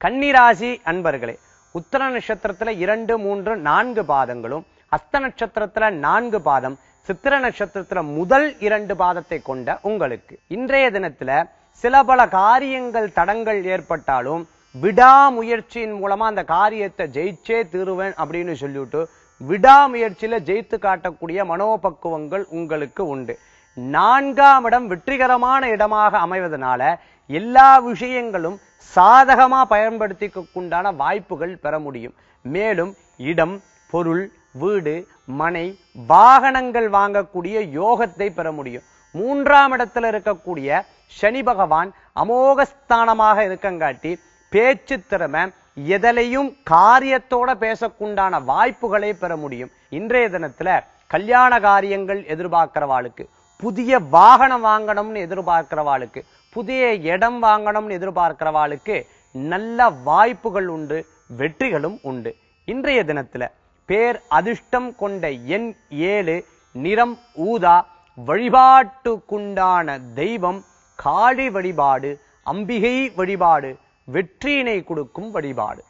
கன்னிராசி அன்பர்களே உத்தர நட்சத்திரத்துல இரண்டு மூன்று நான்கு பாதங்களும் அஸ்த நட்சத்திரத்துல நான்கு பாதம் சித்திர நட்சத்திரத்துல முதல் இரண்டு பாதத்தை கொண்ட உங்களுக்கு இன்றைய தினத்துல சில பல காரியங்கள் தடங்கள் ஏற்பட்டாலும் விடாமுயற்சியின் மூலமா அந்த காரியத்தை ஜெயிச்சே தீருவேன் அப்படின்னு சொல்லிவிட்டு விடாமுயற்சியில ஜெயித்து காட்டக்கூடிய மனோபக்குவங்கள் உங்களுக்கு உண்டு. நான்காம் இடம் வெற்றிகரமான இடமாக அமைவதனால எல்லா விஷயங்களும் சாதகமா பயன்படுத்திக்குண்டான வாய்ப்புகள் பெற முடியும். மேலும் இடம் பொருள் வீடு மனை வாகனங்கள் வாங்கக்கூடிய யோகத்தை பெற முடியும். மூன்றாம் இடத்துல இருக்கக்கூடிய சனி பகவான் அமோகஸ்தானமாக இருக்கங்காட்டி பேச்சு திறமை எதலையும் காரியத்தோட பேசக்குண்டான வாய்ப்புகளை பெற முடியும். இன்றைய தினத்துல கல்யாண காரியங்கள் எதிர்பார்க்கிறவாளுக்கு புதிய வாகனம் வாங்கணும்னு எதிர்பார்க்கிறவாளுக்கு புதிய இடம் வாங்கணும்னு எதிர்பார்க்கிறவாளுக்கு நல்ல வாய்ப்புகள் உண்டு வெற்றிகளும் உண்டு. இன்றைய தினத்துல பேர் அதிர்ஷ்டம் கொண்ட எண் ஏழு நிறம் ஊதா வழிபாட்டுக்குண்டான தெய்வம் காளி வழிபாடு அம்பிகை வழிபாடு வெற்றியினை கொடுக்கும் வழிபாடு.